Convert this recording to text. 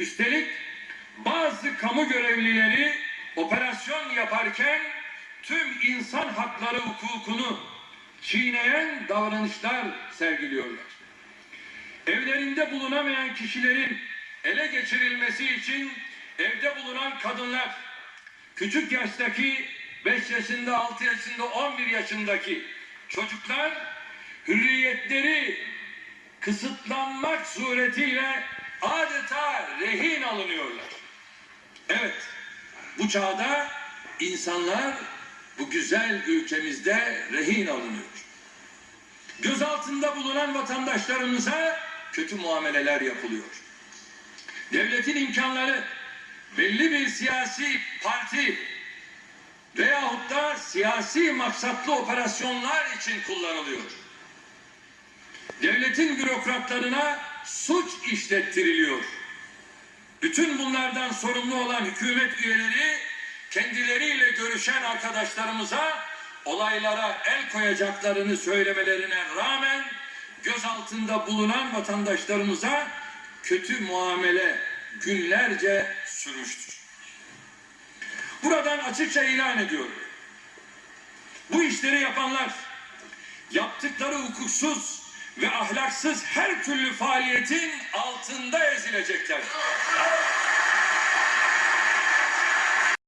Üstelik bazı kamu görevlileri operasyon yaparken tüm insan hakları hukukunu çiğneyen davranışlar sergiliyorlar. Evlerinde bulunamayan kişilerin ele geçirilmesi için evde bulunan kadınlar, küçük yaştaki 5 yaşında, 6 yaşında, 11 yaşındaki çocuklar hürriyetleri kısıtlanmak suretiyle adeta rehin alınıyorlar. Evet, bu çağda insanlar bu güzel ülkemizde rehin alınıyor. Gözaltında bulunan vatandaşlarımıza kötü muameleler yapılıyor. Devletin imkanları belli bir siyasi parti veyahut da siyasi maksatlı operasyonlar için kullanılıyor. Devletin bürokratlarına suç işlettiriliyor. Bütün bunlardan sorumlu olan hükümet üyeleri kendileriyle görüşen arkadaşlarımıza olaylara el koyacaklarını söylemelerine rağmen gözaltında bulunan vatandaşlarımıza kötü muamele günlerce sürmüştür. Buradan açıkça ilan ediyorum. Bu işleri yapanlar yaptıkları hukuksuz ve ahlaksız her türlü faaliyetin altında ezilecekler.